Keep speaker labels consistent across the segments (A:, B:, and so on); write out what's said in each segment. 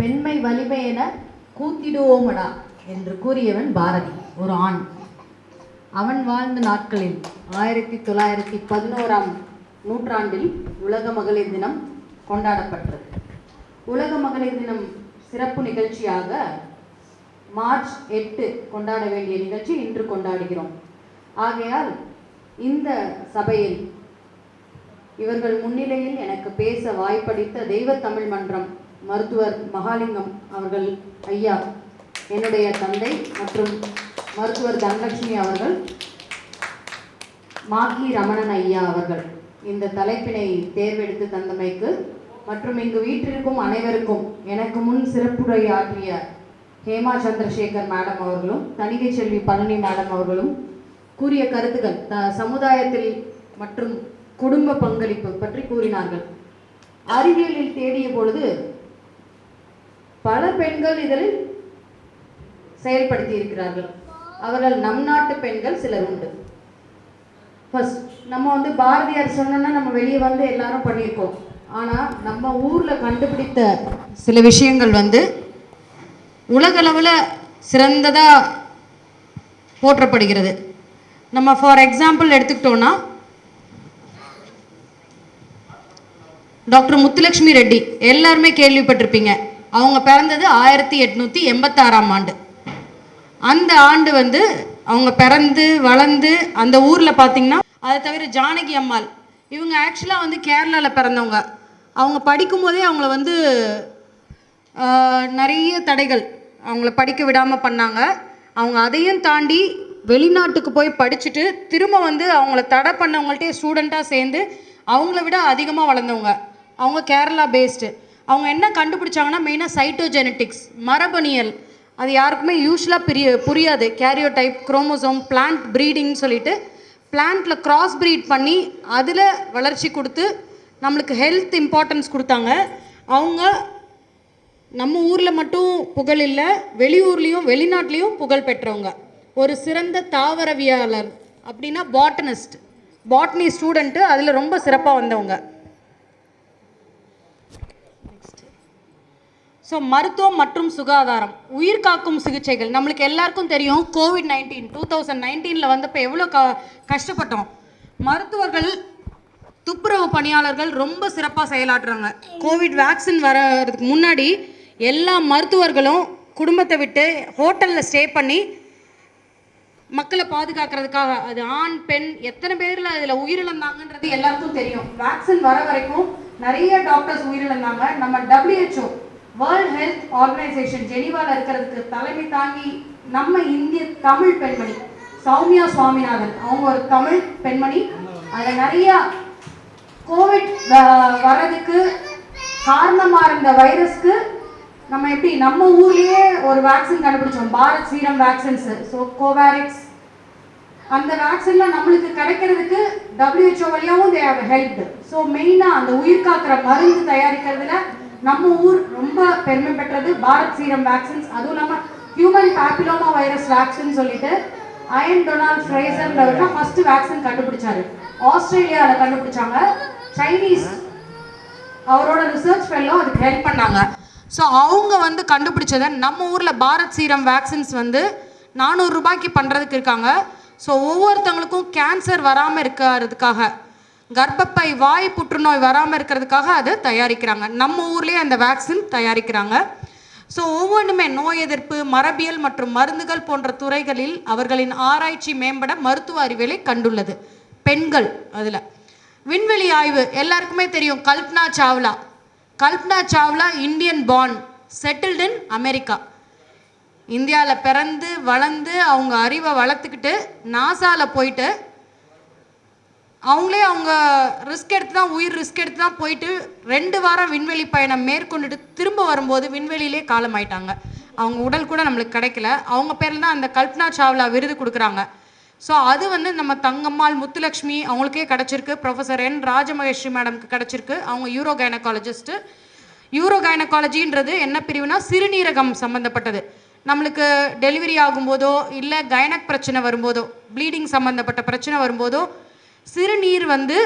A: பெண்மை வலிமை என கூத்திடுவோமடா என்று கூறியவன் பாரதி ஒரு ஆண். அவன் வாழ்ந்த நாட்களில் ஆயிரத்தி தொள்ளாயிரத்தி பதினோராம் நூற்றாண்டில் உலக மகளிர் தினம் கொண்டாடப்பட்டது. உலக மகளிர் தினம் சிறப்பு நிகழ்ச்சியாக மார்ச் எட்டு கொண்டாட வேண்டிய நிகழ்ச்சி இன்று கொண்டாடுகிறோம். ஆகையால் இந்த சபையில் இவர்கள் முன்னிலையில் எனக்கு பேச வாய்ப்பளித்த தெய்வ தமிழ் மன்றம் மருத்துவர் மகாலிங்கம் அவர்கள் ஐயா என்னுடைய தந்தை மற்றும் மருத்துவர் தனலட்சுமி அவர்கள் மாகி ரமணன் ஐயா அவர்கள். இந்த தலைப்பினை தேர்வெடுத்து தந்தமைக்கு மற்றும் இங்கு வீட்டிற்கும் அனைவருக்கும் எனக்கு முன் சிறப்புரையாற்றிய ஹேமா சந்திரசேகர் மேடம் அவர்களும் தணிகை செல்வி பழனி மேடம் அவர்களும் கூறிய கருத்துக்கள் த- சமுதாயத்தில் மற்றும் குடும்ப பங்களிப்பு பற்றி கூறினார்கள். அறிவியலில் தேடிய பொழுது பல பெண்கள் இதில் செயல்படுத்தி இருக்கிறார்கள் அவர்கள் நம் நாட்டு பெண்கள் சிலர் உண்டு. ஃபர்ஸ்ட் நம்ம வந்து பாரதியார் சொன்னோன்னா நம்ம வெளியே வந்து எல்லாரும் பண்ணியிருக்கோம். ஆனால் நம்ம ஊரில் கண்டுபிடித்த சில விஷயங்கள் வந்து உலகளவில் சிறந்ததாக போற்றப்படுகிறது. நம்ம ஃபார் எக்ஸாம்பிள் எடுத்துக்கிட்டோன்னா டாக்டர் முத்துலட்சுமி ரெட்டி எல்லாருமே கேள்விப்பட்டிருப்பீங்க. அவங்க பிறந்தது ஆயிரத்தி எட்நூற்றி எண்பத்தாறாம் ஆண்டு. அந்த ஆண்டு வந்து அவங்க பிறந்து வளர்ந்து அந்த ஊரில் பார்த்தீங்கன்னா அதை தவிர ஜானகி அம்மாள். இவங்க ஆக்சுவலாக வந்து கேரளாவில் பிறந்தவங்க. அவங்க படிக்கும்போதே அவங்கள வந்து நிறைய தடைகள் அவங்கள படிக்க விடாமல் பண்ணாங்க. அவங்க அதையும் தாண்டி வெளிநாட்டுக்கு போய் படிச்சுட்டு திரும்ப வந்து அவங்கள தடை பண்ணவங்கள்ட்டே ஸ்டூடெண்ட்டாக சேர்ந்து அவங்கள விட அதிகமாக வளர்ந்தவங்க. அவங்க கேரளா பேஸ்டு அவங்க என்ன கண்டுபிடிச்சாங்கன்னா மெயினாக சைட்டோஜெனட்டிக்ஸ் மரபணியல். அது யாருக்குமே யூஸ்வலாக பிரிய புரியாது. கேரியோடைப் குரோமோசோம் பிளான்ட் ப்ரீடிங்னு சொல்லிட்டு பிளான்ட்டில் கிராஸ் ப்ரீட் பண்ணி அதில் வளர்ச்சி கொடுத்து நம்மளுக்கு ஹெல்த் இம்பார்ட்டன்ஸ் கொடுத்தாங்க. அவங்க நம்ம ஊரில் மட்டும் புகழ் இல்லை வெளியூர்லேயும் வெளிநாட்டிலையும் புகழ் பெற்றவங்க. ஒரு சிறந்த தாவரவியலாளர் அப்படின்னா பாட்டனிஸ்ட் பாட்னி ஸ்டூடெண்ட்டு அதில் ரொம்ப சிறப்பாக வந்தவங்க. ஸோ மருத்துவம் மற்றும் சுகாதாரம் உயிர் காக்கும் சிகிச்சைகள். நம்மளுக்கு எல்லாருக்கும் தெரியும் கோவிட் நைன்டீன் டூ தௌசண்ட் நைன்டீனில் வந்தப்போ எவ்வளோ க கஷ்டப்பட்டோம். மருத்துவர்கள் துப்புரவு பணியாளர்கள் ரொம்ப சிறப்பாக செயலாற்றுறாங்க. கோவிட் வேக்சின் வரதுக்கு முன்னாடி எல்லா மருத்துவர்களும் குடும்பத்தை விட்டு ஹோட்டலில் ஸ்டே பண்ணி மக்களை பாதுகாக்கிறதுக்காக அது ஆண் பெண் எத்தனை பேரில் அதில் உயிரிழந்தாங்கன்றது எல்லாருக்கும் தெரியும். வேக்சின் வர வரைக்கும் நிறைய டாக்டர்ஸ் உயிரிழந்தாங்க. நம்ம டபிள்யூஹெச்ஓ வேர்ல்ட் ஹெல்த் ஆர்கனைசேஷன் ஜெனீவால இருக்கிறதுக்கு தலைமை தாங்கி நம்ம இந்திய தமிழ் பெண்மணி சௌமியா சுவாமிநாதன். அவங்க ஒரு தமிழ் பெண்மணி. அதில் நிறைய கோவிட் வர்றதுக்கு காரணமாக இருந்த வைரஸ்க்கு நம்ம எப்படி நம்ம ஊர்லேயே ஒரு வேக்சின் கண்டுபிடிச்சோம். பாரத் சீரம் வேக்சின்ஸ் ஸோ கோவேரிக்ஸ் அந்த வேக்சின்லாம் நம்மளுக்கு கிடைக்கிறதுக்கு டபிள்யூஹெச்ஓ வழியாகவும் தே ஹவ் ஹெல்ப் ஸோ மெயினாக அந்த உயிர் காக்கிற மருந்து தயாரிக்கிறதுல நம்ம ஊர் ரொம்ப பெருமை பெற்றது பாரத் சீரம் வேக்சின்ஸ் அதுவும் இல்லாமல் ஹியூமன் பேப்பிலோமா வைரஸ் வேக்சின் சொல்லிட்டு அயன் டொனால்ட் ஃப்ரேசர்ன்றவர் தான் ஃபர்ஸ்ட் வேக்சின் கண்டுபிடிச்சாரு. ஆஸ்திரேலியாவில் கண்டுபிடிச்சாங்க. சைனீஸ் அவரோட ரிசர்ச் ஃபெல்லோ அதுக்கு ஹெல்ப் பண்ணாங்க. ஸோ அவங்க வந்து கண்டுபிடிச்சதை நம்ம ஊரில் பாரத் சீரம் வேக்சின்ஸ் வந்து நானூறு ரூபாய்க்கு பண்ணுறதுக்கு இருக்காங்க. ஸோ ஒவ்வொருத்தவங்களுக்கும் கேன்சர் வராமல் இருக்கிறதுக்காக கர்ப்பப்பை வாய் புற்றுநோய் வராமல் இருக்கிறதுக்காக அதை தயாரிக்கிறாங்க. நம்ம ஊர்லேயே அந்த வேக்சின் தயாரிக்கிறாங்க. ஸோ ஒவ்வொன்றுமே நோய் எதிர்ப்பு மரபியல் மற்றும் மருந்துகள் போன்ற துறைகளில் அவர்களின் ஆராய்ச்சி மேம்பட மருத்துவ அறிவியலை கண்டுள்ளது. பெண்கள் அதில். விண்வெளி ஆய்வு எல்லாருக்குமே தெரியும். Kalpana Chawla. Kalpana Chawla Indian born settled in America. இந்தியாவில் பிறந்து வளர்ந்து அவங்க அறிவை வளர்த்துக்கிட்டு நாசாவில் போயிட்டு அவங்களே அவங்க ரிஸ்க் எடுத்து தான் உயிர் ரிஸ்க் எடுத்து தான் போயிட்டு ரெண்டு வாரம் விண்வெளி பயணம் மேற்கொண்டுட்டு திரும்ப வரும்போது விண்வெளியிலே காலமாயிட்டாங்க அவங்க உடல் கூட நம்மளுக்கு கிடைக்கல. அவங்க பேரில் தான் அந்த கல்பனா சாவ்லா விருது கொடுக்குறாங்க. ஸோ அது வந்து நம்ம தங்கம்மாள் முத்துலக்ஷ்மி அவங்களுக்கே கிடச்சிருக்கு. ப்ரொஃபஸர் என் ராஜமகேஸ்வரி மேடம்க்கு கிடச்சிருக்கு. அவங்க யூரோ கைனகாலஜிஸ்ட்டு யூரோ கைனகாலஜின்றது என்ன பிரிவுனா சிறுநீரகம் சம்மந்தப்பட்டது நம்மளுக்கு டெலிவரி ஆகும்போதோ இல்லை கைனக் பிரச்சனை வரும்போதோ ப்ளீடிங் சம்மந்தப்பட்ட பிரச்சனை வரும்போதோ சிறுநீர் வந்து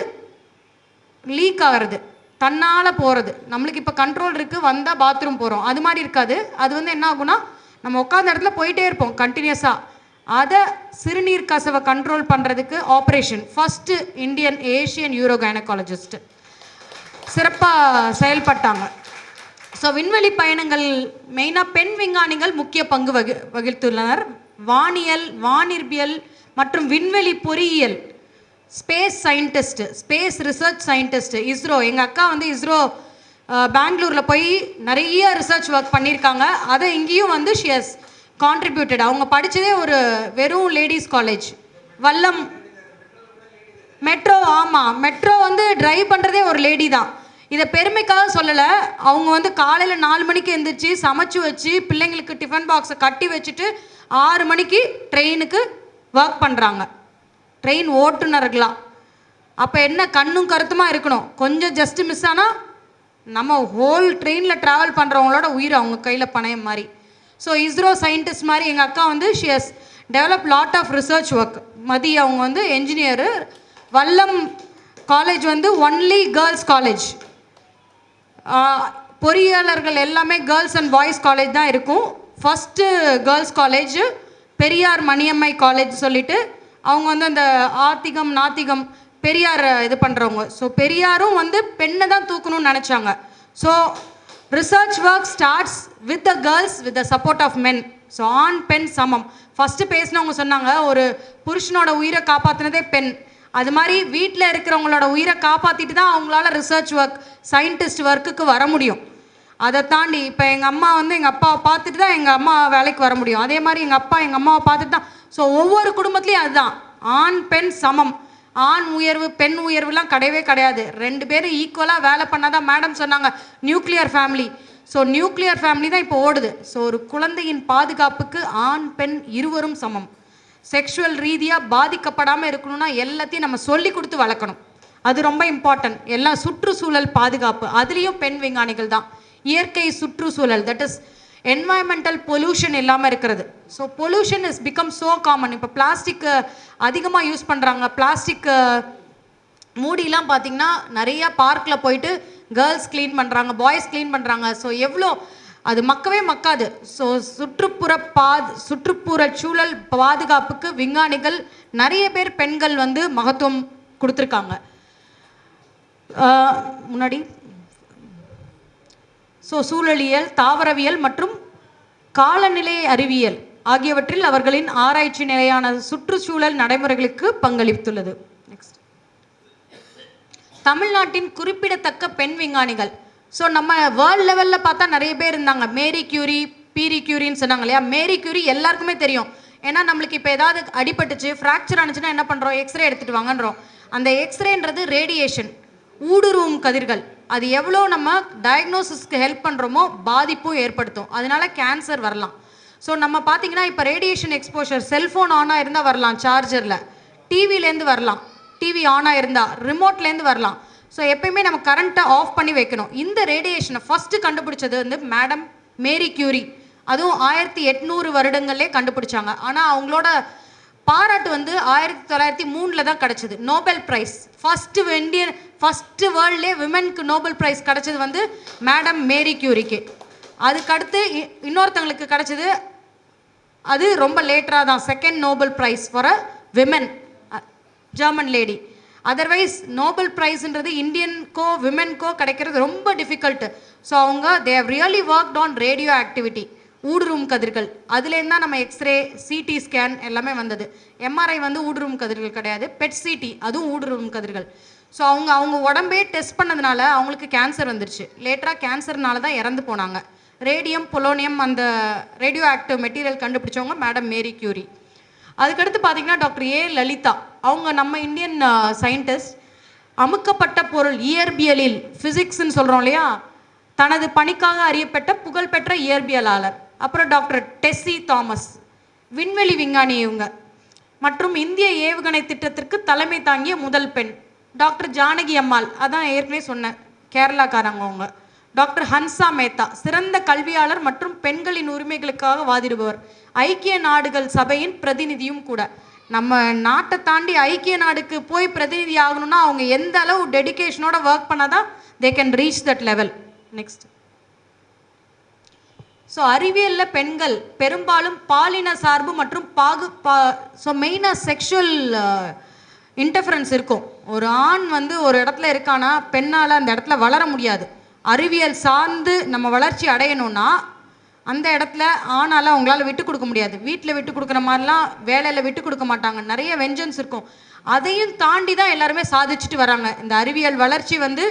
A: லீக் ஆகிறது. தன்னால் போகிறது நம்மளுக்கு இப்போ கண்ட்ரோல் இருக்குது வந்தால் பாத்ரூம் போகிறோம் அது மாதிரி இருக்காது. அது வந்து என்ன ஆகும்னா நம்ம உட்காந்த இடத்துல போயிட்டே இருப்போம் கண்டினியூஸாக அதை சிறுநீர் கசவை கண்ட்ரோல் பண்ணுறதுக்கு operation first Indian Asian urogynaecologist சிறப்பாக செயல்பட்டாங்க. ஸோ விண்வெளி பயணங்கள் மெயினாக பெண் விஞ்ஞானிகள் முக்கிய பங்கு வகி வகித்துள்ளனர். வானியல் வானிற்பியல் மற்றும் விண்வெளி பொறியியல். Space scientist space research scientist ISRO எங்கள் அக்கா வந்து இஸ்ரோ பெங்களூரில் போய் நிறைய ரிசர்ச் ஒர்க் பண்ணியிருக்காங்க. அதை இங்கேயும் வந்து ஷியஸ் கான்ட்ரிபியூட்டட் அவங்க படித்ததே ஒரு வெறும் லேடிஸ் காலேஜ் வல்லம். மெட்ரோ ஆமாம் மெட்ரோ வந்து ட்ரைவ் பண்ணுறதே ஒரு லேடி தான். இதை பெருமைக்காக சொல்லலை. அவங்க வந்து காலையில் நாலு மணிக்கு எழுந்திரிச்சு சமைச்சு வச்சு பிள்ளைங்களுக்கு டிஃபன் பாக்ஸை கட்டி வச்சுட்டு ஆறு மணிக்கு ட்ரெயினுக்கு ஒர்க் பண்ணுறாங்க ட்ரெயின் ஓட்டுநர்களாக அப்போ என்ன கண்ணும் கருத்துமாக இருக்கணும்? கொஞ்சம் ஜஸ்ட் மிஸ் ஆனால் நம்ம ஹோல் ட்ரெயினில் ட்ராவல் பண்ணுறவங்களோட உயிர் அவங்க கையில் பணையம் மாதிரி. ஸோ இஸ்ரோ சயின்டிஸ்ட் மாதிரி எங்கள் அக்கா வந்து she's develop lot of research work Mathi அவங்க வந்து என்ஜினியரு வல்லம் காலேஜ் வந்து ஒன்லி கேர்ள்ஸ் காலேஜ் பொறியாளர்கள் எல்லாமே கேர்ள்ஸ் அண்ட் பாய்ஸ் காலேஜ் தான் இருக்கும். First girls college Periyar Maniammai college சொல்லிட்டு அவங்க வந்து அந்த ஆத்திகம் நாத்திகம் பெரியார் இது பண்ணுறவங்க ஸோ பெரியாரும் வந்து பெண்ணை தான் தூக்கணும்னு நினச்சாங்க. So research work starts with the girls with the support of men so ஆண் பெண் சமம். ஃபஸ்ட்டு பேசினவங்க சொன்னாங்க ஒரு புருஷனோட உயிரை காப்பாற்றினதே பெண். அது மாதிரி வீட்டில் இருக்கிறவங்களோட உயிரை காப்பாற்றிட்டு தான் அவங்களால ரிசர்ச் ஒர்க் சயின்டிஸ்ட் ஒர்க்குக்கு வர முடியும். அதை தாண்டி இப்போ எங்கள் அம்மா வந்து எங்கள் அப்பாவை பார்த்துட்டு தான் எங்கள் அம்மா வேலைக்கு வர முடியும். அதே மாதிரி எங்கள் அப்பா எங்கள் அம்மாவை பார்த்துட்டு தான் ஸோ ஒவ்வொரு குடும்பத்துலேயும் அதுதான். ஆண் பெண் சமம். ஆண் உயர்வு பெண் உயர்வுலாம் கிடையவே கிடையாது. ரெண்டு பேரும் ஈக்குவலாக வேலை பண்ணாதான் மேடம் சொன்னாங்க nuclear family so nuclear family தான் இப்போ ஓடுது. ஸோ ஒரு குழந்தையின் பாதுகாப்புக்கு ஆண் பெண் இருவரும் சமம். செக்ஷுவல் ரீதியாக பாதிக்கப்படாமல் இருக்கணும்னா எல்லாத்தையும் நம்ம சொல்லி கொடுத்து வளர்க்கணும். அது ரொம்ப இம்பார்ட்டன்ட் எல்லாம் சுற்றுச்சூழல் பாதுகாப்பு. அதுலேயும் பெண் விஞ்ஞானிகள் தான். இயற்கை சுற்றுச்சூழல் தட் இஸ் என்வாயன்மெண்டல் பொல்யூஷன் இல்லாமல் இருக்கிறது. So pollution is become so common இப்போ பிளாஸ்டிக் அதிகமாக யூஸ் பண்ணுறாங்க பிளாஸ்டிக் மூடிலாம் பார்த்தீங்கன்னா நிறைய பார்க்கில் போயிட்டு கேர்ள்ஸ் க்ளீன் பண்ணுறாங்க பாய்ஸ் க்ளீன் பண்ணுறாங்க ஸோ எவ்வளோ அது மக்கவே மக்காது. ஸோ சுற்றுப்புற பாது சுற்றுப்புற சூழல் பாதுகாப்புக்கு விஞ்ஞானிகள் நிறைய பேர் பெண்கள் வந்து மகத்துவம் கொடுத்துருக்காங்க. முன்னாடி ஸோ சூழலியல் தாவரவியல் மற்றும் காலநிலை அறிவியல் ஆகியவற்றில் அவர்களின் ஆராய்ச்சி நிலையான சுற்றுச்சூழல் நடைமுறைகளுக்கு பங்களித்துள்ளது. நெக்ஸ்ட் தமிழ்நாட்டின் குறிப்பிடத்தக்க பெண் விஞ்ஞானிகள். ஸோ நம்ம வேர்ல்ட் லெவலில் பார்த்தா நிறைய பேர் இருந்தாங்க. மேரி கியூரி பீரி கியூரின்னு சொன்னாங்க இல்லையா? மேரி கியூரி எல்லாருக்குமே தெரியும். ஏன்னா நம்மளுக்கு இப்போ ஏதாவது அடிபட்டுச்சு ஃப்ராக்சர் ஆனிச்சுன்னா என்ன பண்ணுறோம் எக்ஸ்ரே எடுத்துகிட்டு வாங்கன்றோம். அந்த எக்ஸ்ரேன்றது ரேடியேஷன் ஊடுருவும் கதிர்கள். அது எவ்வளோ நம்ம டயக்னோசிஸ்க்கு ஹெல்ப் பண்ணுறோமோ பாதிப்பும் ஏற்படுத்தும். அதனால கேன்சர் வரலாம். ஸோ நம்ம பார்த்தீங்கன்னா இப்போ ரேடியேஷன் எக்ஸ்போஷர் செல்ஃபோன் ஆனாக இருந்தால் வரலாம் சார்ஜரில் டிவிலேருந்து வரலாம். டிவி ஆனாக இருந்தால் ரிமோட்லேருந்து வரலாம். ஸோ எப்பயுமே நம்ம கரண்ட்டை ஆஃப் பண்ணி வைக்கணும். இந்த ரேடியேஷனை ஃபஸ்ட்டு கண்டுபிடிச்சது வந்து மேடம் மேரி கியூரி அதுவும் ஆயிரத்தி எட்நூறு வருடங்களே கண்டுபிடிச்சாங்க. ஆனால் அவங்களோட பாராட்டு வந்து ஆயிரத்தி தொள்ளாயிரத்தி மூணில் தான் கிடச்சிது. Nobel prize first Indian first வேர்ல்ட்லேயே விமனுக்கு நோபல் ப்ரைஸ் கிடச்சது வந்து மேடம் மேரி கியூரிக்கு அதுக்கடுத்து இ- இன்னொருத்தங்களுக்கு கிடச்சது அது ரொம்ப லேட்டராக தான் second Nobel prize for a women German lady otherwise Nobel ப்ரைஸ்ன்றது இந்தியன்கோ விமென்கோ கிடைக்கிறது ரொம்ப டிஃபிகல்ட்டு ஸோ அவங்க they really worked on radioactivity ஊடுருவும் கதிர்கள். அதுலேருந்து தான் நம்ம எக்ஸ்ரே சிடி ஸ்கேன் எல்லாமே வந்தது. எம்ஆர்ஐ வந்து ஊடுருவும் கதிர்கள் கிடையாது. பெட் சிடி அதுவும் ஊடுருவும் கதிர்கள். ஸோ அவங்க அவங்க உடம்பே டெஸ்ட் பண்ணதுனால அவங்களுக்கு கேன்சர் வந்துருச்சு. லேட்டராக கேன்சர்னால தான் இறந்து போனாங்க. ரேடியம் பொலோனியம் அந்த ரேடியோ ஆக்டிவ் மெட்டீரியல் கண்டுபிடிச்சவங்க மேடம் மேரி கியூரி அதுக்கடுத்து பார்த்தீங்கன்னா டாக்டர் ஏ லலிதா. அவங்க நம்ம இந்தியன் சயின்டிஸ்ட் அமுக்கப்பட்ட பொருள் இயற்பியலில் ஃபிசிக்ஸ்ன்னு சொல்கிறோம் இல்லையா? தனது பணிக்காக அறியப்பட்ட புகழ்பெற்ற இயற்பியலாளர். அப்புறம் டாக்டர் டெஸ்ஸி தாமஸ் விண்வெளி விஞ்ஞானி இவங்க. மற்றும் இந்திய ஏவுகணை திட்டத்திற்கு தலைமை தாங்கிய முதல் பெண் டாக்டர் ஜானகி அம்மாள். அதான் ஏற்கனவே சொன்னேன் கேரளாக்காரங்க அவங்க. டாக்டர் ஹன்சா மேத்தா சிறந்த கல்வியாளர் மற்றும் பெண்களின் உரிமைகளுக்காக வாதிடுபவர். ஐக்கிய நாடுகள் சபையின் பிரதிநிதியும் கூட. நம்ம நாட்டை தாண்டி ஐக்கிய நாடுக்கு போய் பிரதிநிதி ஆகணும்னா அவங்க எந்த அளவு டெடிக்கேஷனோட ஒர்க் பண்ணாதான் they can reach that level next so அறிவியலில் பெண்கள் பெரும்பாலும் பாலின சார்பு மற்றும் பாகு பா ஸோ மெயினாக செக்ஷுவல் இன்டர்ஃபரன்ஸ் இருக்கும். ஒரு ஆண் வந்து ஒரு இடத்துல இருக்கானா பெண்ணால் அந்த இடத்துல வளர முடியாது. அறிவியல் சார்ந்து நம்ம வளர்ச்சி அடையணும்னா அந்த இடத்துல ஆணால் அவங்களால விட்டு கொடுக்க முடியாது. வீட்டில் விட்டு கொடுக்குற மாதிரிலாம் வேலையில் விட்டு கொடுக்க மாட்டாங்க. நிறைய வெஞ்சன்ஸ் இருக்கும். அதையும் தாண்டி தான் எல்லாருமே சாதிச்சுட்டு வராங்க. இந்த அறிவியல் வளர்ச்சி வந்து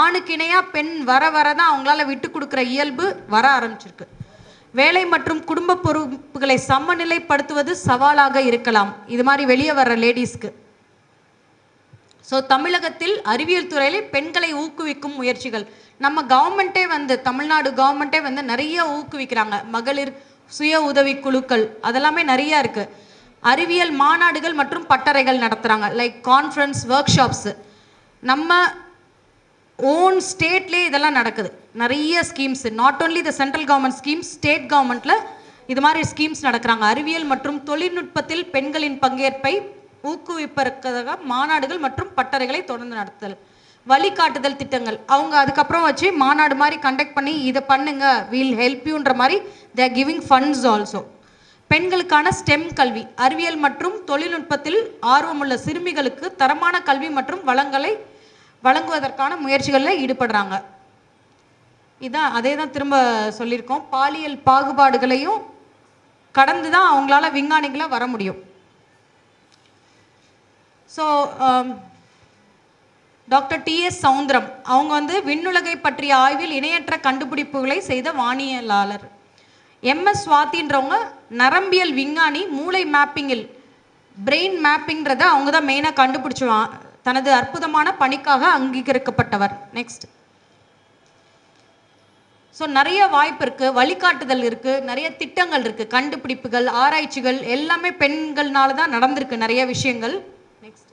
A: ஆணுக்கு இணையாக பெண் வர வர தான் அவங்களால விட்டு கொடுக்குற இயல்பு வர ஆரம்பிச்சிருக்கு. வேலை மற்றும் குடும்ப பொறுப்புகளை சமநிலைப்படுத்துவது சவாலாக இருக்கலாம். இது மாதிரி வெளியே வர்ற லேடிஸ்க்கு. ஸோ தமிழகத்தில் அறிவியல் துறையில் பெண்களை ஊக்குவிக்கும் முயற்சிகள். நம்ம கவர்மெண்ட்டே வந்து தமிழ்நாடு கவர்மெண்ட்டே வந்து நிறைய ஊக்குவிக்கிறாங்க. மகளிர் சுய உதவி குழுக்கள் அதெல்லாமே நிறைய இருக்கு. அறிவியல் மாநாடுகள் மற்றும் பட்டறைகள் நடத்துகிறாங்க லைக் கான்ஃபரன்ஸ் ஒர்க் ஷாப்ஸு நம்ம ஓன் ஸ்டேட்லேயே இதெல்லாம் நடக்குது. நிறைய schemes not only the central government schemes state கவர்மெண்ட்டில் இது மாதிரி ஸ்கீம்ஸ் நடக்கிறாங்க. அறிவியல் மற்றும் தொழில்நுட்பத்தில் பெண்களின் பங்கேற்பை ஊக்குவிப்பதற்காக மாநாடுகள் மற்றும் பட்டறைகளை தொடர்ந்து நடத்துதல். வழிகாட்டுதல் திட்டங்கள். அவங்க அதுக்கப்புறம் வச்சு மாநாடு மாதிரி கண்டக்ட் பண்ணி இதை பண்ணுங்க வீல் ஹெல்ப் யூன்ற மாதிரி தேர் கிவிங் ஃபண்ட்ஸ் ஆல்சோ பெண்களுக்கான ஸ்டெம் கல்வி. அறிவியல் மற்றும் தொழில்நுட்பத்தில் ஆர்வமுள்ள சிறுமிகளுக்கு தரமான கல்வி மற்றும் வளங்களை வழங்குவதற்கான முயற்சிகளில் ஈடுபடுறாங்க. இதான் அதே தான் திரும்ப சொல்லியிருக்கோம். பாலியல் பாகுபாடுகளையும் கடந்து தான் அவங்களால விஞ்ஞானிகளாக வர முடியும். ஸோ டாக்டர் டிஎஸ் சவுந்தரம் அவங்க வந்து விண்ணுலகை பற்றிய ஆய்வில் இணையற்ற கண்டுபிடிப்புகளை செய்த வானியலாளர். எம்எஸ் சுவாத்தின்றவங்க நரம்பியல் விஞ்ஞானி மூளை மேப்பிங்கில் பிரெயின் மேப்பிங்கிறத அவங்க தான் மெயினாக கண்டுபிடிச்சுவான் தனது அற்புதமான பணிக்காக அங்கீகரிக்கப்பட்டவர். நெக்ஸ்ட் ஸோ நிறைய வாய்ப்பு இருக்குது வழிகாட்டுதல் இருக்குது நிறைய திட்டங்கள் இருக்குது கண்டுபிடிப்புகள் ஆராய்ச்சிகள் எல்லாமே பெண்கள்னால தான் நடந்திருக்கு நிறைய விஷயங்கள். நெக்ஸ்ட்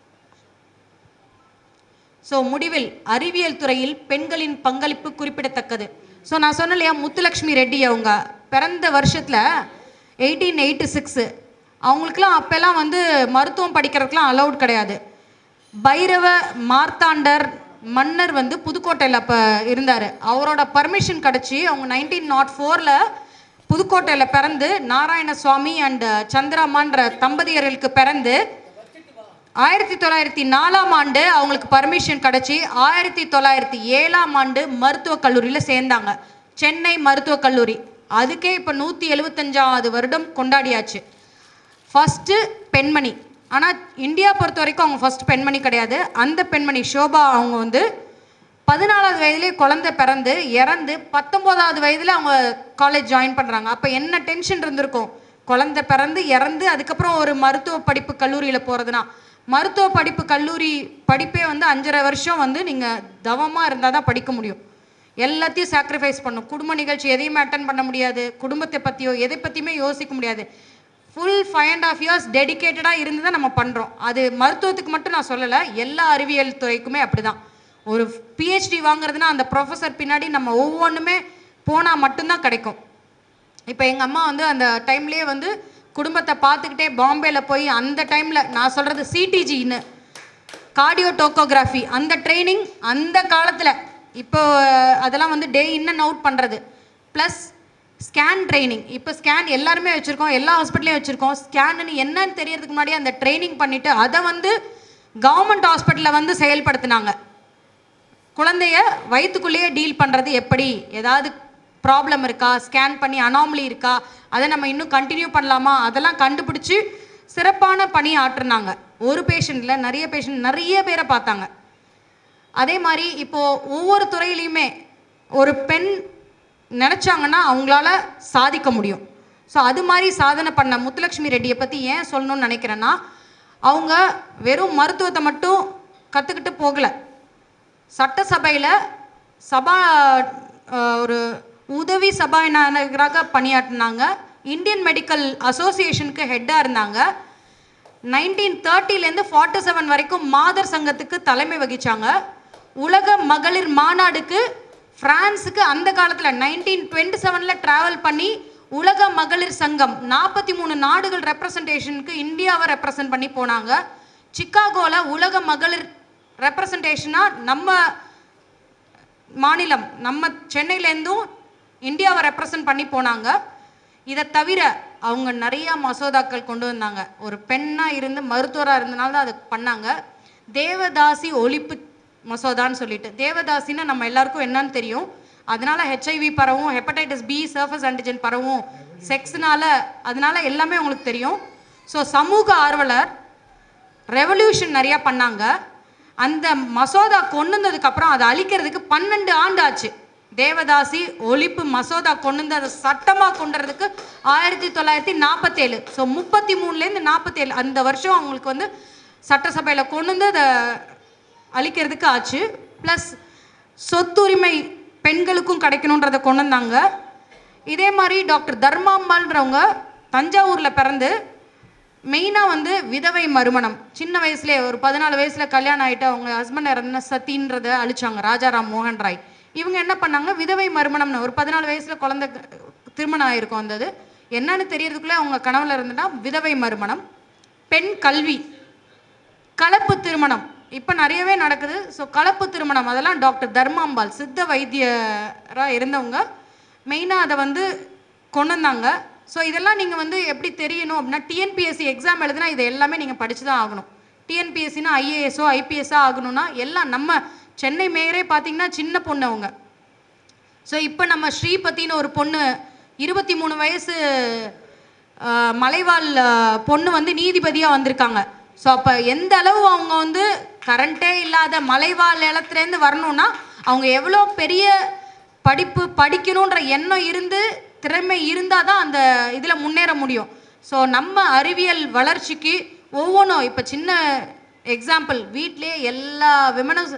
A: ஸோ முடிவில் அறிவியல் துறையில் பெண்களின் பங்களிப்பு குறிப்பிடத்தக்கது. ஸோ நான் சொன்னேன் இல்லையா முத்துலக்ஷ்மி ரெட்டி அவங்க பிறந்த வருஷத்தில் எயிட்டீன் எயிட்டி சிக்ஸு அவங்களுக்குலாம் அப்போல்லாம் வந்து மருத்துவம் படிக்கிறதுக்கெலாம் அலௌட் கிடையாது. பைரவ மார்த்தாண்டர் மன்னர் வந்து புதுக்கோட்டையில் அப்போ இருந்தார். அவரோட பர்மிஷன் கிடச்சி அவங்க நைன்டீன் நாட் oh ஃபோரில் புதுக்கோட்டையில் பிறந்து நாராயண சுவாமி அண்ட் சந்திராமான்ற தம்பதியர்களுக்கு பிறந்து ஆயிரத்தி தொள்ளாயிரத்தி நாலாம் ஆண்டு அவங்களுக்கு பர்மிஷன் கிடச்சி ஆயிரத்தி தொள்ளாயிரத்தி ஏழாம் ஆண்டு மருத்துவக் கல்லூரியில் சேர்ந்தாங்க. சென்னை மருத்துவக் கல்லூரி. அதுக்கே இப்போ நூற்றி எழுபத்தஞ்சாவது வருடம் கொண்டாடியாச்சு. ஃபஸ்ட்டு பெண்மணி. ஆனால் இந்தியா பொறுத்த வரைக்கும் அவங்க ஃபர்ஸ்ட் பெண்மணி கிடையாது. அந்த பெண்மணி ஷோபா அவங்க வந்து பதினாலாவது வயதிலே குழந்தை பிறந்து இறந்து பத்தொம்போதாவது வயதில் அவங்க காலேஜ் ஜாயின் பண்ணுறாங்க அப்போ என்ன டென்ஷன் இருந்திருக்கும்? குழந்தை பிறந்து இறந்து அதுக்கப்புறம் ஒரு மருத்துவ படிப்பு கல்லூரியில் போகிறதுனா மருத்துவ படிப்பு கல்லூரி படிப்பே வந்து அஞ்சரை வருஷம் வந்து நீங்கள் தவமாக இருந்தால் தான் படிக்க முடியும். எல்லாத்தையும் சாக்ரிஃபைஸ் பண்ணும். குடும்ப நிகழ்ச்சி எதையுமே அட்டன் பண்ண முடியாது. குடும்பத்தை பற்றியோ எதை பற்றியுமே யோசிக்க முடியாது. Full five and half years டெடிகேட்டடாக இருந்து தான் நம்ம பண்ணுறோம் அது மருத்துவத்துக்கு மட்டும் நான் சொல்லலை எல்லா அறிவியல் துறைக்குமே அப்படிதான். ஒரு பிஹெச்டி வாங்குறதுனா அந்த ப்ரொஃபஸர் பின்னாடி நம்ம ஒவ்வொன்றுமே போனால் மட்டும்தான் கிடைக்கும். இப்போ எங்கள் அம்மா வந்து அந்த டைம்லேயே வந்து குடும்பத்தை பார்த்துக்கிட்டே பாம்பேயில் போய் அந்த டைமில் நான் சொல்கிறது சிடிஜின்னு கார்டியோ டோக்கோகிராஃபி அந்த ட்ரைனிங் அந்த காலத்தில். இப்போ அதெல்லாம் வந்து டே இன் அண்ட் அவுட் பண்ணுறது ப்ளஸ் ஸ்கேன் ட்ரைனிங் இப்போ ஸ்கேன் எல்லாருமே வச்சுருக்கோம் எல்லா ஹாஸ்பிட்டலையும் வச்சுருக்கோம். ஸ்கேன்னு என்னன்னு தெரியறதுக்கு முன்னாடி அந்த ட்ரைனிங் பண்ணிவிட்டு அதை வந்து கவர்மெண்ட் ஹாஸ்பிட்டலில் வந்து செயல்படுத்தினாங்க. குழந்தைய வயிற்றுக்குள்ளேயே டீல் பண்ணுறது எப்படி? ஏதாவது ப்ராப்ளம் இருக்கா? ஸ்கேன் பண்ணி அனாமலி இருக்கா? அதை நம்ம இன்னும் கண்டினியூ பண்ணலாமா? அதெல்லாம் கண்டுபிடிச்சி சிறப்பான பணி ஆற்றுனாங்க. ஒரு பேஷண்ட்டில் நிறைய பேஷண்ட் நிறைய பேரை பார்த்தாங்க. அதே மாதிரி இப்போது ஒவ்வொரு துறையிலையுமே ஒரு பெண் நினச்சாங்கன்னா அவங்களால சாதிக்க முடியும். ஸோ அது மாதிரி சாதனை பண்ண முத்துலக்ஷ்மி ரெட்டியை பற்றி ஏன் சொல்லணும்னு நினைக்கிறேன்னா அவங்க வெறும் மருத்துவத்தை மட்டும் கற்றுக்கிட்டு போகலை. சட்டசபையில் சபா ஒரு உதவி சபாநாயகராக பணியாற்றினாங்க. இந்தியன் மெடிக்கல் அசோசியேஷனுக்கு ஹெட்டாக இருந்தாங்க. நைன்டீன் தேர்ட்டிலேருந்து ஃபார்ட்டி செவன் வரைக்கும் மாதர் சங்கத்துக்கு தலைமை வகித்தாங்க உலக மகளிர் மாநாடுக்கு ஃப்ரான்ஸுக்கு அந்த காலத்தில் நைன்டீன் டுவெண்ட்டி செவனில் ட்ராவல் பண்ணி உலக மகளிர் சங்கம் நாற்பத்தி மூணு நாடுகள் ரெப்ரசன்டேஷனுக்கு இந்தியாவை ரெப்ரசன்ட் பண்ணி போனாங்க. சிக்காகோவில் உலக மகளிர் ரெப்ரசன்டேஷனாக நம்ம மாநிலம் நம்ம சென்னையிலேருந்தும் இந்தியாவை ரெப்ரசன்ட் பண்ணி போனாங்க. இதை தவிர அவங்க நிறையா மசோதாக்கள் கொண்டு வந்தாங்க. ஒரு பெண்ணாக இருந்து மருத்துவராக இருந்தனால தான் அதை பண்ணாங்க. தேவதாசி ஒழிப்பு மசோதான்னு சொல்லிட்டு. தேவதாசின்னா நம்ம எல்லாருக்கும் என்னன்னு தெரியும். அதனால ஹெச்ஐவி பரவும் ஹெப்படைட்டிஸ் பி சர்ஃபஸ் ஆன்டிஜென் பரவும் செக்ஸ்னால அதனால எல்லாமே உங்களுக்கு தெரியும். ஸோ சமூக ஆர்வலர் ரெவல்யூஷன் நிறையா பண்ணாங்க. அந்த மசோதா கொண்டு வந்ததுக்கப்புறம் அதை அழிக்கிறதுக்கு பன்னெண்டு ஆண்டு ஆச்சு. தேவதாசி ஒழிப்பு மசோதா கொண்டு வந்து அதை சட்டமாக கொண்டுறதுக்கு ஆயிரத்தி தொள்ளாயிரத்தி நாற்பத்தேழு. ஸோ முப்பத்தி மூணுலேருந்து நாற்பத்தேழு. அந்த வருஷம் அவங்களுக்கு வந்து சட்டசபையில் கொண்டு வந்து அதை அழிக்கிறதுக்கு ஆச்சு. ப்ளஸ் சொத்துரிமை பெண்களுக்கும் கிடைக்கணுன்றதை கொண்டு வந்தாங்க இதே மாதிரி டாக்டர் தர்மாம்பாள்ன்றவங்க தஞ்சாவூரில் பிறந்து மெயினாக வந்து விதவை மறுமணம். சின்ன வயசுலேயே ஒரு பதினாலு வயசில் கல்யாணம் ஆகிட்டு அவங்க ஹஸ்பண்ட் இறந்த சத்தின்றதை அழிச்சாங்க ராஜாராம் மோகன் ராய். இவங்க என்ன பண்ணாங்க? விதவை மறுமணம்னு ஒரு பதினாலு வயசில் குழந்தை திருமணம் ஆயிருக்கும் வந்தது. என்னன்னு தெரியறதுக்குள்ளே அவங்க கனவில் இருந்துன்னா விதவை மறுமணம். பெண் கல்வி. கலப்பு திருமணம். இப்போ நிறையவே நடக்குது. ஸோ கலப்பு திருமணம் அதெல்லாம் டாக்டர் தர்மாம்பால் சித்த வைத்தியராக இருந்தவங்க. மெயினாக அதை வந்து கொண்டு வந்தாங்க ஸோ இதெல்லாம் நீங்கள் வந்து எப்படி தெரியணும் அப்படின்னா டிஎன்பிஎஸ்சி எக்ஸாம் எழுதுனா இது எல்லாமே நீங்கள் படித்து தான் ஆகணும் டிஎன்பிஎஸ்சினா ஐஏஎஸ்ஓ ஐபிஎஸ்ஸோ ஆகணும்னா எல்லாம் நம்ம சென்னை மேயரே பார்த்தீங்கன்னா சின்ன பொண்ணு அவங்க. ஸோ இப்போ நம்ம ஸ்ரீபத்தின்னு ஒரு பொண்ணு இருபத்தி மூணு வயசு மலைவாழ் பொண்ணு வந்து நீதிபதியாக வந்திருக்காங்க. ஸோ அப்போ எந்த அளவு அவங்க வந்து கரண்ட்டே இல்லாத மலைவாழ் நிலத்துலேருந்து வரணும்னா அவங்க எவ்வளோ பெரிய படிப்பு படிக்கணுன்ற எண்ணம் இருந்து திறமை இருந்தால் தான் அந்த இதில் முன்னேற முடியும். ஸோ நம்ம அறிவியல் வளர்ச்சிக்கு ஒவ்வொன்றும் இப்போ சின்ன எக்ஸாம்பிள் வீட்லேயே எல்லா விமனும்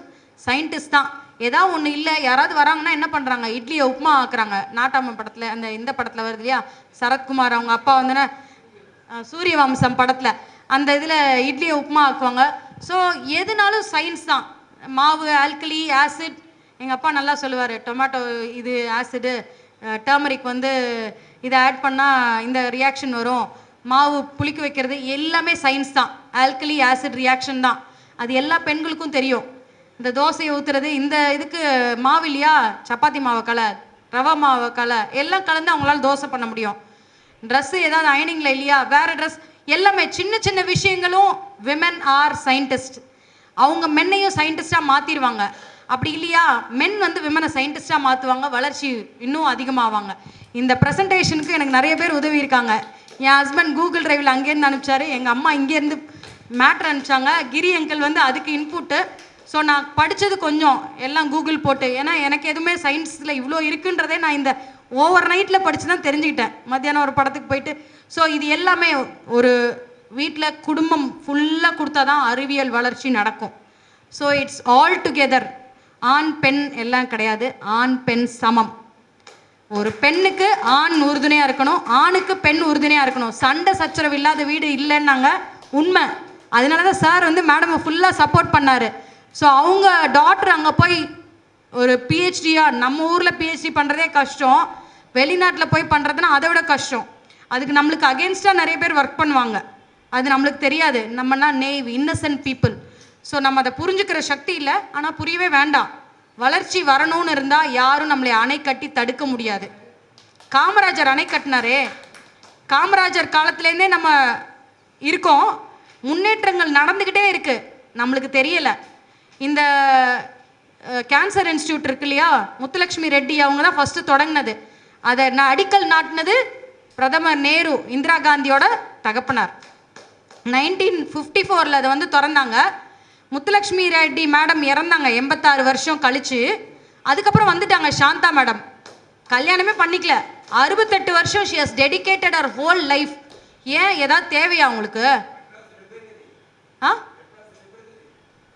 A: சயின்டிஸ்ட் தான். ஏதாவது ஒன்று இல்லை யாராவது வராங்கன்னா என்ன பண்ணுறாங்க இட்லியை உப்புமா ஆக்குறாங்க. நாட்டாமன் படத்தில் அந்த இந்த படத்தில் வருது இல்லையா? சரத்குமார் அவங்க அப்பா வந்துன்னா சூரிய வம்சம் படத்தில் அந்த இதில் இட்லியை உப்புமா ஆக்குவாங்க. ஸோ எதுனாலும் சயின்ஸ் தான். மாவு ஆல்கலி ஆசிட் எங்கள் அப்பா நல்லா சொல்லுவார் டொமேட்டோ இது ஆசிடு டர்மரிக் வந்து இதை ஆட் பண்ணால் இந்த ரியாக்ஷன் வரும். மாவு புளிக்க வைக்கிறது எல்லாமே சயின்ஸ் தான். ஆல்கலி ஆசிட் ரியாக்ஷன் தான். அது எல்லா பெண்களுக்கும் தெரியும். இந்த தோசையை ஊற்றுறது இந்த இதுக்கு மாவு இல்லையா? சப்பாத்தி மாவை கலை ரவா மாவை கலை எல்லாம் கலந்து அவங்களால தோசை பண்ண முடியும். ட்ரெஸ்ஸு ஏதாவது அயனிங்கில் இல்லையா? வேறு ட்ரெஸ் எல்லாமே சின்ன சின்ன விஷயங்களும் விமன் ஆர் சயின்டிஸ்ட் அவங்க மென்னையும் சயின்டிஸ்டாக மாற்றிடுவாங்க அப்படி இல்லையா? மென் வந்து விமனை சயின்டிஸ்டாக மாற்றுவாங்க வளர்ச்சி இன்னும் அதிகமாவாங்க. இந்த ப்ரெசன்டேஷனுக்கு எனக்கு நிறைய பேர் உதவி இருக்காங்க. என் ஹஸ்பண்ட் கூகுள் டிரைவில் அங்கேருந்து அனுப்பிச்சாரு. எங்கள் அம்மா இங்கேருந்து மேட்ரு அனுப்பிச்சாங்க. கிரி அங்கிள் வந்து அதுக்கு இன்புட்டு ஸோ நான் படித்தது கொஞ்சம். எல்லாம் கூகுள் போட்டு. ஏன்னா எனக்கு எதுவுமே சயின்ஸில் இவ்வளோ இருக்குன்றதே நான் இந்த ஓவர் நைட்டில் படித்து தான் தெரிஞ்சுக்கிட்டேன். மத்தியானம் ஒரு படத்துக்கு போயிட்டு ஸோ இது எல்லாமே ஒரு வீட்டில் குடும்பம் ஃபுல்லாக கொடுத்தா தான் அறிவியல் வளர்ச்சி நடக்கும். ஸோ இட்ஸ் ஆல் டுகெதர் ஆண் பெண் எல்லாம் கிடையாது. ஆண் பெண் சமம். ஒரு பெண்ணுக்கு ஆண் உறுதுணையாக இருக்கணும் ஆணுக்கு பெண் உறுதுணையாக இருக்கணும். சண்டை சச்சரவு இல்லாத வீடு இல்லைன்னாங்க உண்மை. அதனால தான் சார் வந்து மேடமை ஃபுல்லாக சப்போர்ட் பண்ணார். ஸோ அவங்க டாக்டர் அங்கே போய் ஒரு பிஹெச்டியாக நம்ம ஊரில் பிஹெச்டி பண்ணுறதே கஷ்டம். வெளிநாட்டில் போய் பண்ணுறதுனா அதை விட கஷ்டம். அதுக்கு நம்மளுக்கு அகேன்ஸ்டாக நிறைய பேர் ஒர்க் பண்ணுவாங்க. அது நம்மளுக்கு தெரியாது. நம்மனா நேவ் இன்னசென்ட் பீப்புள் ஸோ நம்ம அதை புரிஞ்சுக்கிற சக்தி இல்லை. ஆனால் புரியவே வேண்டாம். வளர்ச்சி வரணும்னு இருந்தால் யாரும் நம்மளை அணை கட்டி தடுக்க முடியாது. காமராஜர் அணை கட்டினாரே. காமராஜர் காலத்துலேருந்தே நம்ம இருக்கோம். முன்னேற்றங்கள் நடந்துக்கிட்டே இருக்குது நம்மளுக்கு தெரியல. இந்த கேன்சர் இன்ஸ்டியூட் இருக்கு இல்லையா? முத்துலட்சுமி ரெட்டி அவங்க தான் ஃபஸ்ட்டு தொடங்கினது. அதை நான் அடிக்கல் நாட்டினது பிரதமர் நேரு இந்திரா காந்தியோட தகப்பனார். நைன்டீன் ஃபிஃப்டி ஃபோரில் அதை வந்து திறந்தாங்க. முத்துலக்ஷ்மி ரெட்டி மேடம் இறந்தாங்க எண்பத்தாறு வருஷம் கழிச்சு. அதுக்கப்புறம் வந்துட்டாங்க சாந்தா மேடம். கல்யாணமே பண்ணிக்கல. அறுபத்தெட்டு வருஷம் she has dedicated her whole life ஏன்? ஏதாவது தேவையா உங்களுக்கு? ஆ?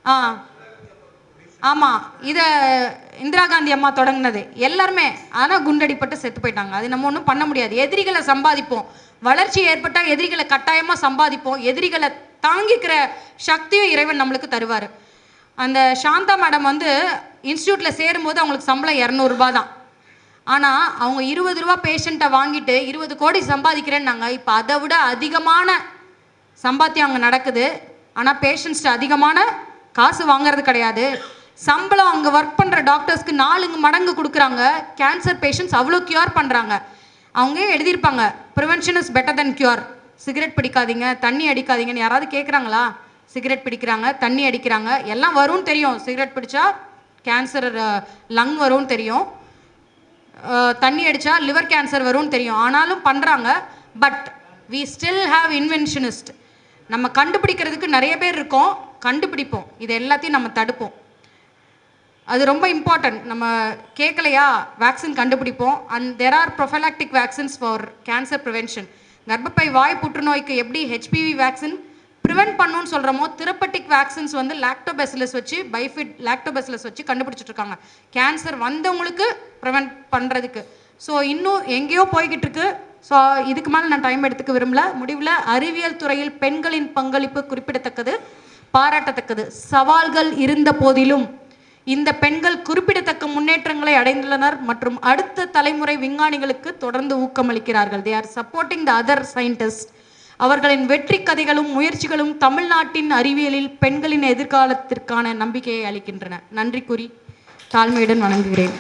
A: ஆ. ஆமாம் இதை இந்திரா காந்தி அம்மா தொடங்கினது. எல்லாருமே ஆனால் குண்டடிப்பட்டு செத்து போயிட்டாங்க. அது நம்ம ஒன்றும் பண்ண முடியாது. எதிரிகளை சம்பாதிப்போம். வளர்ச்சி ஏற்பட்டால் எதிரிகளை கட்டாயமாக சம்பாதிப்போம். எதிரிகளை தாங்கிக்கிற சக்தியும் இறைவன் நம்மளுக்கு தருவார். அந்த சாந்தா மேடம் வந்து இன்ஸ்டியூட்டில் சேரும்போது அவங்களுக்கு சம்பளம் இரநூறுபா தான். ஆனால் அவங்க இருபது ரூபா பேஷண்ட்டை வாங்கிட்டு இருபது கோடி சம்பாதிக்கிறேன்னாங்க. இப்போ அதை விட அதிகமான சம்பாத்தியம் அங்கே நடக்குது. ஆனால் பேஷண்ட்ஸ்ட்டு அதிகமான காசு வாங்கிறது கிடையாது. சம்பளம் அங்கே ஒர்க் பண்ணுற டாக்டர்ஸ்க்கு நாலுங்க மடங்கு கொடுக்குறாங்க. கேன்சர் பேஷண்ட்ஸ் அவ்வளோ க்யூர் பண்ணுறாங்க அவங்க எழுதியிருப்பாங்க prevention is better then cure cigarette பிடிக்காதீங்க தண்ணி அடிக்காதீங்கன்னு யாராவது கேட்குறாங்களா சிகரெட் பிடிக்கிறாங்க தண்ணி அடிக்கிறாங்க எல்லாம் வரும்னு தெரியும். சிகரெட் பிடிச்சா கேன்சர் லங் வரும்னு தெரியும். தண்ணி அடித்தா லிவர் கேன்சர் வரும்னு தெரியும். ஆனாலும் பண்ணுறாங்க but we still have inventions நம்ம கண்டுபிடிக்கிறதுக்கு நிறைய பேர் இருக்கோம் கண்டுபிடிப்போம். இது எல்லாத்தையும் நம்ம தடுப்போம். அது ரொம்ப இம்பார்ட்டன்ட் நம்ம கேட்கலையா வேக்சின் கண்டுபிடிப்போம். And there are prophylactic vaccines for cancer prevention கர்ப்பப்பை வாய் புற்றுநோய்க்கு எப்படி ஹெச்பிவி வேக்சின் ப்ரிவென்ட் பண்ணுன்னு சொல்கிறோமோ திரப்பட்டிக் வேக்சின்ஸ் வந்து லாக்டோபெசிலஸ் வச்சு பைஃபிட் லாக்டோபெசிலஸ் வச்சு கண்டுபிடிச்சிட்டு இருக்காங்க. கேன்சர் வந்தவங்களுக்கு ப்ரிவென்ட் பண்ணுறதுக்கு ஸோ இன்னும் எங்கேயோ போய்கிட்டு இருக்கு. ஸோ இதுக்கு மேலே நான் டைம் எடுத்துக்க விரும்பல. முடிவில் அறிவியல் துறையில் பெண்களின் பங்களிப்பு குறிப்பிடத்தக்கது பாராட்டத்தக்கது. சவால்கள் இருந்த போதிலும் இந்த பெண்கள் குறிப்பிடத்தக்க முன்னேற்றங்களை அடைந்துள்ளனர் மற்றும் அடுத்த தலைமுறை விஞ்ஞானிகளுக்கு தொடர்ந்து ஊக்கமளிக்கிறார்கள். They are supporting the other scientist அவர்களின் வெற்றி கதைகளும் முயற்சிகளும் தமிழ்நாட்டின் அறிவியலில் பெண்களின் எதிர்காலத்திற்கான நம்பிக்கையை அளிக்கின்றன. நன்றி கூறி தாழ்மையுடன் வணங்குகிறேன்.